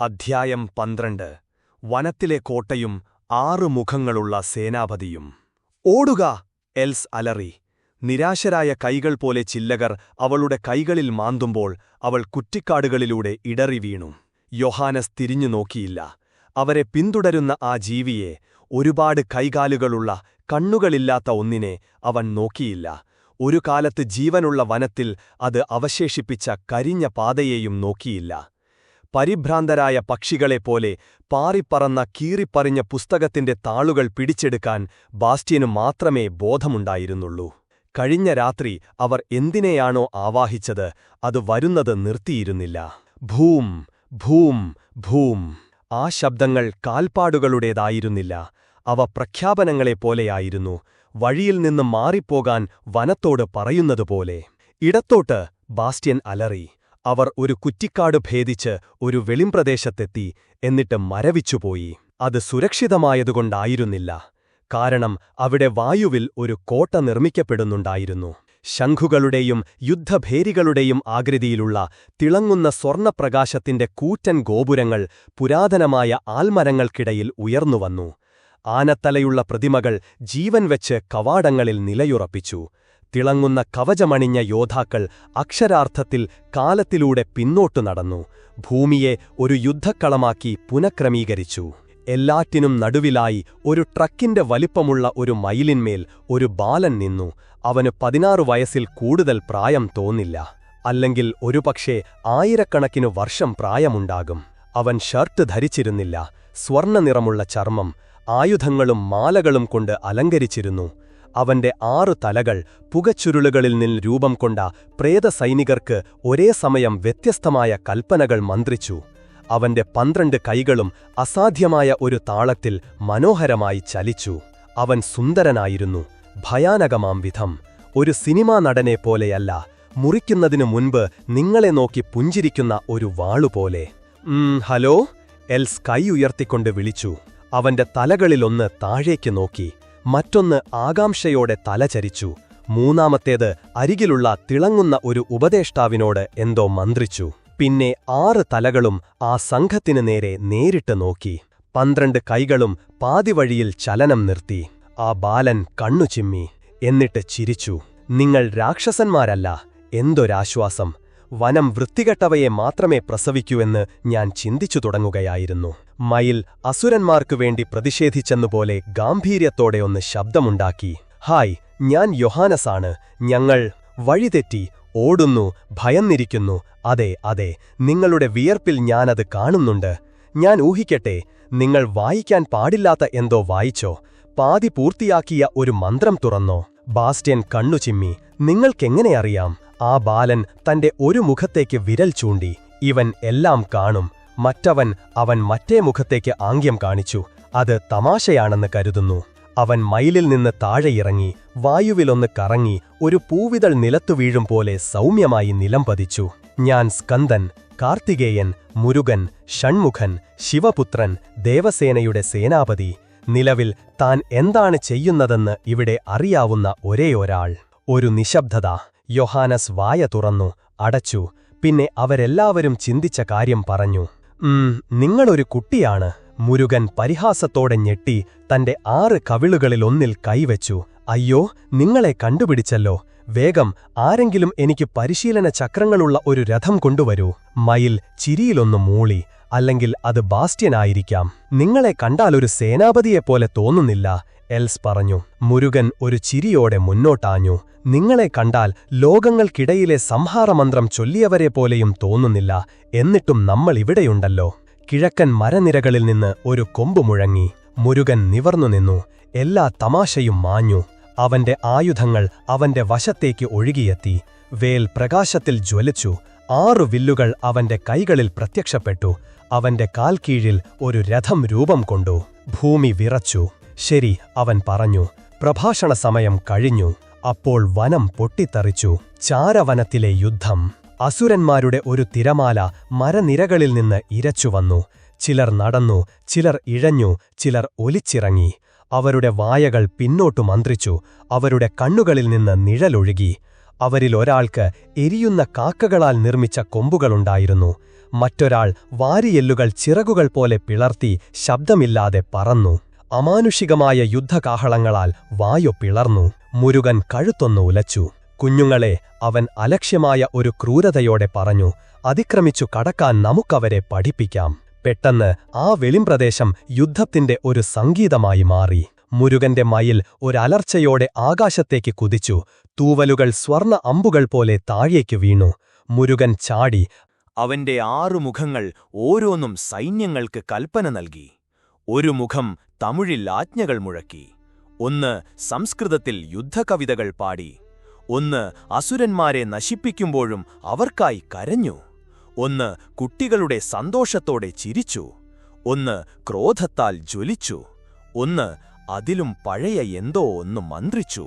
അധ്യായം പന്ത്രണ്ട്. വനത്തിലെ കോട്ടയും ആറു മുഖങ്ങളുള്ള സേനാപതിയും. ഓടുക എൽസ് അലറി. നിരാശരായ കൈകൾ പോലെ ചില്ലകർ അവളുടെ കൈകളിൽ മാന്തുമ്പോൾ അവൾ കുറ്റിക്കാടുകളിലൂടെ ഇടറി വീണു. യൊഹാനസ് തിരിഞ്ഞു നോക്കിയില്ല. അവരെ പിന്തുടരുന്ന ആ ജീവിയെ ഒരുപാട് കൈകാലുകളുള്ള കണ്ണുകളില്ലാത്ത ഒന്നിനെ അവൻ നോക്കിയില്ല. ഒരു കാലത്ത് ജീവനുള്ള വനത്തിൽ അത് അവശേഷിപ്പിച്ച കരിഞ്ഞ പാതയെയും നോക്കിയില്ല. പരിഭ്രാന്തരായ പക്ഷികളെപ്പോലെ പാറിപ്പറന്ന കീറിപ്പറിഞ്ഞ പുസ്തകത്തിന്റെ താളുകൾ പിടിച്ചെടുക്കാൻ ബാസ്റ്റ്യനു മാത്രമേ ബോധമുണ്ടായിരുന്നുള്ളൂ. കഴിഞ്ഞ രാത്രി അവർ എന്തിനെയാണോ ആവാഹിച്ചത് അത് വരുന്നത് നിർത്തിയിരുന്നില്ല. Boom boom boom. ആ ശബ്ദങ്ങൾ കാൽപ്പാടുകളുടേതായിരുന്നില്ല. അവ പ്രഖ്യാപനങ്ങളെപ്പോലെയായിരുന്നു. വഴിയിൽ നിന്ന് മാറിപ്പോകാൻ വനത്തോട് പറയുന്നതുപോലെ. ഇടത്തോട്ട് ബാസ്റ്റ്യൻ അലറി. അവർ ഒരു കുറ്റിക്കാട് ഭേദിച്ച് ഒരു വെളിംപ്രദേശത്തെത്തി എന്നിട്ട് മരവിച്ചുപോയി. അത് സുരക്ഷിതമായതുകൊണ്ടായിരുന്നില്ല. കാരണം അവിടെ വായുവിൽ ഒരു കോട്ട നിർമ്മിക്കപ്പെടുന്നുണ്ടായിരുന്നു. ശംഖുകളുടെയും യുദ്ധഭേരികളുടെയും ആകൃതിയിലുള്ള തിളങ്ങുന്ന സ്വർണപ്രകാശത്തിന്റെ കൂറ്റൻ ഗോപുരങ്ങൾ പുരാതനമായ ആൽമരങ്ങൾക്കിടയിൽ ഉയർന്നുവന്നു. ആനത്തലയുള്ള പ്രതിമകൾ ജീവൻ വെച്ച് കവാടങ്ങളിൽ നിലയുറപ്പിച്ചു. തിളങ്ങുന്ന കവചമണിഞ്ഞ യോദ്ധാക്കൾ അക്ഷരാർത്ഥത്തിൽ കാലത്തിലൂടെ പിന്നോട്ടു നടന്നു. ഭൂമിയെ ഒരു യുദ്ധക്കളമാക്കി പുനഃക്രമീകരിച്ചു. എല്ലാറ്റിനും നടുവിലായി ഒരു ട്രക്കിന്റെ വലിപ്പമുള്ള ഒരു മയിലിന്മേൽ ഒരു ബാലൻ നിന്നു. അവന് പതിനാറു വയസ്സിൽ കൂടുതൽ പ്രായം തോന്നില്ല. അല്ലെങ്കിൽ ഒരുപക്ഷെ ആയിരക്കണക്കിനു വർഷം പ്രായമുണ്ടാകും. അവൻ ഷർട്ട് ധരിച്ചിരുന്നില്ല. സ്വർണനിറമുള്ള ചർമ്മം ആയുധങ്ങളും മാലകളും കൊണ്ട് അലങ്കരിച്ചിരുന്നു. അവന്റെ ആറു തലകൾ പുകച്ചുരുളുകളിൽ നിന്ന് രൂപം കൊണ്ട പ്രേതസൈനികർക്ക് ഒരേ സമയം വ്യത്യസ്തമായ കൽപ്പനകൾ മന്ത്രിച്ചു. അവന്റെ പന്ത്രണ്ട് കൈകളും അസാധ്യമായ ഒരു താളത്തിൽ മനോഹരമായി ചലിച്ചു. അവൻ സുന്ദരനായിരുന്നു ഭയാനകമാം വിധം. ഒരു സിനിമാ നടനെ പോലെയല്ല മുറിക്കുന്നതിനു മുൻപ് നിങ്ങളെ നോക്കി പുഞ്ചിരിക്കുന്ന ഒരു വാളുപോലെ ഹലോ? എൽസ് കൈ ഉയർത്തിക്കൊണ്ട് വിളിച്ചു. അവന്റെ തലകളിലൊന്ന് താഴേക്ക് നോക്കി. മറ്റൊന്ന് ആകാംക്ഷയോടെ തലചരിച്ചു. മൂന്നാമത്തേത് അരികിലുള്ള തിളങ്ങുന്ന ഒരു ഉപദേഷ്ടാവിനോട് എന്തോ മന്ത്രിച്ചു. പിന്നെ ആറ് തലകളും ആ സംഘത്തിനു നേരെ നേരിട്ട് നോക്കി. പന്ത്രണ്ട് കൈകളും പാതിവഴിയിൽ ചലനം നിർത്തി. ആ ബാലൻ കണ്ണുചിമ്മി എന്നിട്ട് ചിരിച്ചു. നിങ്ങൾ രാക്ഷസന്മാരല്ല. എന്തൊരാശ്വാസം. വനം വൃത്തികെട്ടവയെ മാത്രമേ പ്രസവിക്കൂവെന്ന് ഞാൻ ചിന്തിച്ചു തുടങ്ങുകയായിരുന്നു. മയിൽ അസുരന്മാർക്കു വേണ്ടി പ്രതിഷേധിച്ചെന്നുപോലെ ഗാംഭീര്യത്തോടെ ഒന്ന് ശബ്ദമുണ്ടാക്കി. ഹായ് ഞാൻ യൊഹാനസാണ്. ഞങ്ങൾ വഴിതെറ്റി ഓടുന്നു ഭയന്നിരിക്കുന്നു. അതെ അതെ നിങ്ങളുടെ വിയർപ്പിൽ ഞാനത് കാണുന്നുണ്ട്. ഞാൻ ഊഹിക്കട്ടെ നിങ്ങൾ വായിക്കാൻ പാടില്ലാത്ത എന്തോ വായിച്ചോ? പാതി പൂർത്തിയാക്കിയ ഒരു മന്ത്രം തുറന്നോ? ബാസ്റ്റ്യൻ കണ്ണുചിമ്മി നിങ്ങൾക്കെങ്ങനെ അറിയാം ആ ബാലൻ തന്റെ ഒരു മുഖത്തേക്ക് വിരൽ ചൂണ്ടി. ഇവൻ എല്ലാം കാണും. മറ്റവൻ അവൻ മറ്റേ മുഖത്തേക്ക് ആംഗ്യം കാണിച്ചു. അത് തമാശയാണെന്ന് കരുതുന്നു. അവൻ മയിലിൽ നിന്ന് താഴെയിറങ്ങി വായുവിലൊന്ന് കറങ്ങി ഒരു പൂവിതൾ നിലത്തു വീഴും പോലെ സൗമ്യമായി നിലം പതിച്ചു. ഞാൻ സ്കന്ദൻ കാർത്തികേയൻ മുരുകൻ ഷൺമുഖൻ ശിവപുത്രൻ ദേവസേനയുടെ സേനാപതി. നിലവിൽ താൻ എന്താണ് ചെയ്യുന്നതെന്ന് ഇവിടെ അറിയാവുന്ന ഒരേയൊരാൾ ഒരു നിശബ്ദത. യൊഹാനസ് വായ തുറന്നു അടച്ചു. പിന്നെ അവരെല്ലാവരും ചിന്തിച്ച കാര്യം പറഞ്ഞു. നിങ്ങളൊരു കുട്ടിയാണ്. മുരുകൻ പരിഹാസത്തോടെ ഞെട്ടി തന്റെ ആറ് കവിളുകളിലൊന്നിൽ കൈവച്ചു. അയ്യോ നിങ്ങളെ കണ്ടുപിടിച്ചല്ലോ. വേഗം ആരെങ്കിലും എനിക്ക് പരിശീലന ചക്രങ്ങളുള്ള ഒരു രഥം കൊണ്ടുവരൂ. മയിൽ ചിരിയിലൊന്നു മൂളി അല്ലെങ്കിൽ അത് ബാസ്റ്റ്യനായിരിക്കാം നിങ്ങളെ കണ്ടാലൊരു സേനാപതിയെപ്പോലെ തോന്നുന്നില്ല. എൽസ് പറഞ്ഞു മുരുകൻ ഒരു ചിരിയോടെ മുന്നോട്ടാഞ്ഞു. നിങ്ങളെ കണ്ടാൽ ലോകങ്ങൾക്കിടയിലെ സംഹാരമന്ത്രം ചൊല്ലിയവരെ പോലെയും തോന്നുന്നില്ല. എന്നിട്ടും നമ്മൾ ഇവിടെയുണ്ടല്ലോ. കിഴക്കൻ മരനിരകളിൽ നിന്ന് ഒരു കൊമ്പു മുഴങ്ങി. മുരുകൻ നിവർന്നു നിന്നു. എല്ലാ തമാശയും മാഞ്ഞു. അവന്റെ ആയുധങ്ങൾ അവന്റെ വശത്തേക്ക് ഒഴുകിയെത്തി. വേൽ പ്രകാശത്തിൽ ജ്വലിച്ചു. ആറു വില്ലുകൾ അവന്റെ കൈകളിൽ പ്രത്യക്ഷപ്പെട്ടു. അവന്റെ കാൽക്കീഴിൽ ഒരു രഥം രൂപം കൊണ്ടു. ഭൂമി വിറച്ചു. ശരി അവൻ പറഞ്ഞു പ്രഭാഷണ സമയം കഴിഞ്ഞു. അപ്പോൾ വനം പൊട്ടിത്തെറിച്ചു. ചാരവനത്തിലെ യുദ്ധം. അസുരന്മാരുടെ ഒരു തിരമാല മരനിരകളിൽ നിന്ന് ഇരച്ചുവന്നു ചിലർ നടന്നു ചിലർ ഇഴഞ്ഞു ചിലർ ഒലിച്ചിറങ്ങി. അവരുടെ വായകൾ പിന്നോട്ടു മന്ത്രിച്ചു. അവരുടെ കണ്ണുകളിൽ നിന്ന് നിഴലൊഴുകി. അവരിലൊരാൾക്ക് എരിയുന്ന കാക്കകളാൽ നിർമ്മിച്ച കൊമ്പുകളുണ്ടായിരുന്നു. മറ്റൊരാൾ വാരിയെല്ലുകൾ ചിറകുകൾ പോലെ പിളർത്തി ശബ്ദമില്ലാതെ പറന്നു. അമാനുഷികമായ യുദ്ധകാഹളങ്ങളാൽ വായു പിളർന്നു. മുരുകൻ കഴുത്തൊന്നു ഉലച്ചു. കുഞ്ഞുങ്ങളെ അവൻ അലക്ഷ്യമായ ഒരു ക്രൂരതയോടെ പറഞ്ഞു അതിക്രമിച്ചു കടക്കാൻ നമുക്കവരെ പഠിപ്പിക്കാം. പെട്ടെന്ന് ആ വെളിംപ്രദേശം യുദ്ധത്തിന്റെ ഒരു സംഗീതമായി മാറി. മുരുകന്റെ മയിൽ ഒരലർച്ചയോടെ ആകാശത്തേക്ക് കുതിച്ചു. തൂവലുകൾ സ്വർണ അമ്പുകൾ പോലെ താഴേക്കു വീണു. മുരുകൻ ചാടി. അവന്റെ ആറു മുഖങ്ങൾ ഓരോന്നും സൈന്യങ്ങൾക്ക് കൽപ്പന നൽകി. ഒരു മുഖം തമിഴിൽ ആജ്ഞകൾ മുഴക്കി. ഒന്ന് സംസ്കൃതത്തിൽ യുദ്ധകവിതകൾ പാടി. ഒന്ന് അസുരന്മാരെ നശിപ്പിക്കുമ്പോഴും അവർക്കായി കരഞ്ഞു. ഒന്ന് കുട്ടികളുടെ സന്തോഷത്തോടെ ചിരിച്ചു. ഒന്ന് ക്രോധത്താൽ ജ്വലിച്ചു. ഒന്ന് അതിലും പഴയ എന്തോ ഒന്ന് മന്ത്രിച്ചു.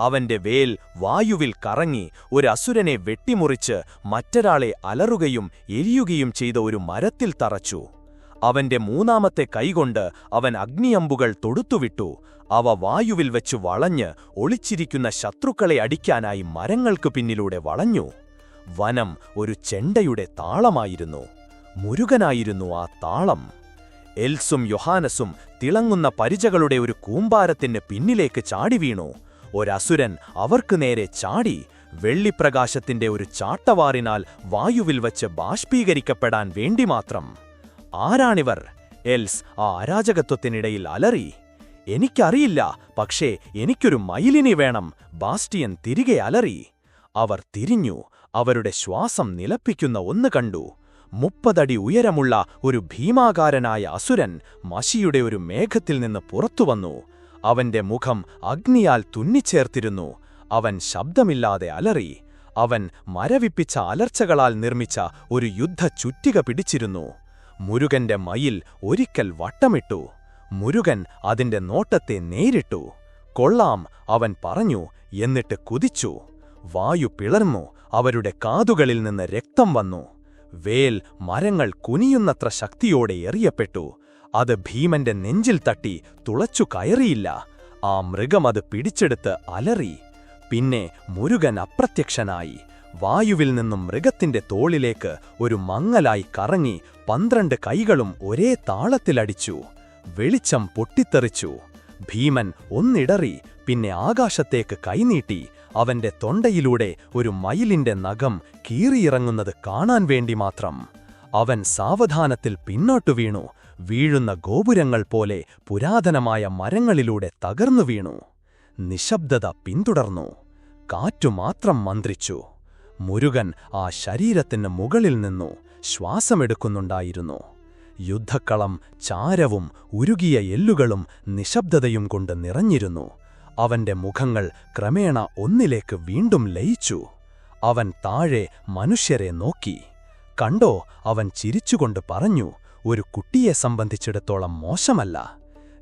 അവന്റെ വേൽ വായുവിൽ കറങ്ങി ഒരു അസുരനെ വെട്ടിമുറിച്ച് മറ്റൊരാളെ അലറുകയും എരിയുകയും ചെയ്ത ഒരു മരത്തിൽ തറച്ചു. അവന്റെ മൂന്നാമത്തെ കൈകൊണ്ട് അവൻ അഗ്നിയമ്പുകൾ തൊടുത്തുവിട്ടു. അവ വായുവിൽ വെച്ചു വളഞ്ഞ് ഒളിച്ചിരിക്കുന്ന ശത്രുക്കളെ അടിക്കാനായി മരങ്ങൾക്കു പിന്നിലൂടെ വളഞ്ഞു. വനം ഒരു ചെണ്ടയുടെ താളമായിരുന്നു. മുരുകനായിരുന്നു ആ താളം. എൽസും യൊഹാനസും തിളങ്ങുന്ന പരിചകളുടെ ഒരു കൂമ്പാരത്തിന് പിന്നിലേക്ക് ചാടി വീണു. ഒരസുരൻ അവർക്കു നേരെ ചാടി. വെള്ളിപ്രകാശത്തിന്റെ ഒരു ചാട്ടവാറിനാൽ വായുവിൽ വച്ച് ബാഷ്പീകരിക്കപ്പെടാൻ വേണ്ടി മാത്രം. ആരാണിവർ? എൽസ് ആ അരാജകത്വത്തിനിടയിൽ അലറി. എനിക്കറിയില്ല പക്ഷേ എനിക്കൊരു മയിലിനി വേണം ബാസ്റ്റിയൻ തിരികെ അലറി. അവർ തിരിഞ്ഞു അവരുടെ ശ്വാസം നിലപ്പിക്കുന്ന ഒന്ന് കണ്ടു. മുപ്പതടി ഉയരമുള്ള ഒരു ഭീമാകാരനായ അസുരൻ മഷിയുടെ ഒരു മേഘത്തിൽ നിന്ന് പുറത്തുവന്നു അവന്റെ മുഖം അഗ്നിയാൽ തുന്നിച്ചേർത്തിരുന്നു. അവൻ ശബ്ദമില്ലാതെ അലറി. അവൻ മരവിപ്പിച്ച അലർച്ചകളാൽ നിർമ്മിച്ച ഒരു യുദ്ധ ചുറ്റിക പിടിച്ചിരുന്നു. മുരുകന്റെ മയിൽ ഒരിക്കൽ വട്ടമിട്ടു. മുരുകൻ അതിന്റെ നോട്ടത്തെ നേരിട്ടു. കൊള്ളാം അവൻ പറഞ്ഞു എന്നിട്ട് കുതിച്ചു. വായു പിളർന്നു അവരുടെ കാതുകളിൽ നിന്ന് രക്തം വന്നു. വേൽ മരങ്ങൾ കുനിയുന്നത്ര ശക്തിയോടെ എറിയപ്പെട്ടു. അത് ഭീമന്റെ നെഞ്ചിൽ തട്ടി തുളച്ചു കയറിയില്ല. ആ മൃഗം അത് പിടിച്ചെടുത്ത് അലറി. പിന്നെ മുരുകൻ അപ്രത്യക്ഷനായി. വായുവിൽ നിന്നും മൃഗത്തിന്റെ തോളിലേക്ക് ഒരു മങ്ങലായി കറങ്ങി പന്ത്രണ്ട് കൈകളും ഒരേ താളത്തിലടിച്ചു. വെളിച്ചം പൊട്ടിത്തെറിച്ചു. ഭീമൻ ഒന്നിടറി പിന്നെ ആകാശത്തേക്ക് കൈനീട്ടി. അവന്റെ തൊണ്ടയിലൂടെ ഒരു മയിലിന്റെ നഖം കീറിയിറങ്ങുന്നത് കാണാൻ വേണ്ടി മാത്രം. അവൻ സാവധാനത്തിൽ പിന്നോട്ടു വീണു. വീഴുന്ന ഗോപുരങ്ങൾ പോലെ പുരാതനമായ മരങ്ങളിലൂടെ തകർന്നു വീണു. നിശബ്ദത പിന്തുടർന്നു. കാറ്റുമാത്രം മന്ത്രിച്ചു. മുരുകൻ ആ ശരീരത്തിന് മുകളിൽ നിന്നു ശ്വാസമെടുക്കുന്നുണ്ടായിരുന്നു. യുദ്ധക്കളം ചാരവും ഉരുകിയ എല്ലുകളും നിശബ്ദതയും കൊണ്ട് നിറഞ്ഞിരുന്നു. അവന്റെ മുഖങ്ങൾ ക്രമേണ ഒന്നിലേക്ക് വീണ്ടും ലയിച്ചു. അവൻ താഴെ മനുഷ്യരെ നോക്കി. കണ്ടോ അവൻ ചിരിച്ചുകൊണ്ട് പറഞ്ഞു ഒരു കുട്ടിയെ സംബന്ധിച്ചിടത്തോളം മോശമല്ല.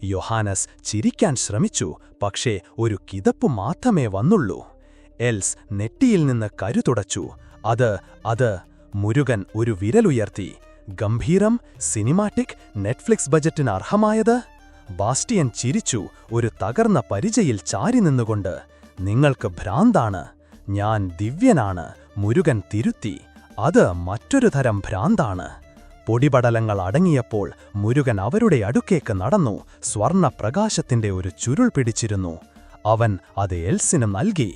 യൊഹാനസ് ചിരിക്കാൻ ശ്രമിച്ചു പക്ഷേ ഒരു കിതപ്പ് മാത്രമേ വന്നുള്ളൂ. എൽസ് നെറ്റിയിൽ നിന്ന് കരുതുടച്ചു അത് അത് മുരുകൻ ഒരു വിരലുയർത്തി ഗംഭീരം സിനിമാറ്റിക് നെറ്റ്ഫ്ലിക്സ് ബജറ്റിന് അർഹമായത്? ബാസ്റ്റിയൻ ചിരിച്ചു ഒരു തകർന്ന പരിചയിൽ ചാരി നിന്നുകൊണ്ട്. നിങ്ങൾക്ക് ഭ്രാന്താണ്. ഞാൻ ദിവ്യനാണ്. മുരുകൻ തിരുത്തി. അത് മറ്റൊരു തരം ഭ്രാന്താണ്. പൊടിപടലങ്ങൾ അടങ്ങിയപ്പോൾ മുരുകൻ അവരുടെ അടുക്കേക്ക് നടന്നു. സ്വർണപ്രകാശത്തിന്റെ ഒരു ചുരുൾ പിടിച്ചിരുന്നു. അവൻ അത് എൽസിന് നൽകി.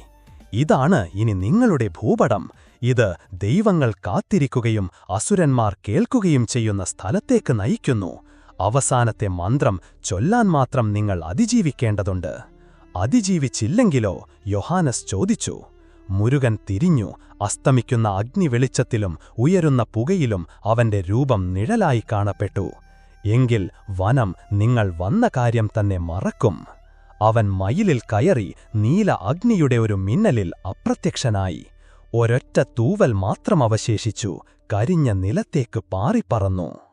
ഇതാണ് ഇനി നിങ്ങളുടെ ഭൂപടം. ഇത് ദൈവങ്ങൾ കാത്തിരിക്കുകയും അസുരന്മാർ കേൾക്കുകയും ചെയ്യുന്ന സ്ഥലത്തേക്ക് നയിക്കുന്നു. അവസാനത്തെ മന്ത്രം ചൊല്ലാൻ മാത്രം നിങ്ങൾ അതിജീവിക്കേണ്ടതുണ്ട്. അതിജീവിച്ചില്ലെങ്കിലോ യൊഹാനസ് ചോദിച്ചു. മുരുകൻ തിരിഞ്ഞു. അസ്തമിക്കുന്ന അഗ്നി അഗ്നിവെളിച്ചത്തിലും ഉയരുന്ന പുകയിലും അവന്റെ രൂപം നിഴലായി കാണപ്പെട്ടു. എങ്കിൽ വനം നിങ്ങൾ വന്ന കാര്യം തന്നെ മറക്കും. അവൻ മയിലിൽ കയറി നീല അഗ്നിയുടെ ഒരു മിന്നലിൽ അപ്രത്യക്ഷനായി. ഒരൊറ്റ തൂവൽ മാത്രം അവശേഷിച്ചു. കരിഞ്ഞ നിലത്തേക്ക് പാറിപ്പറന്നു.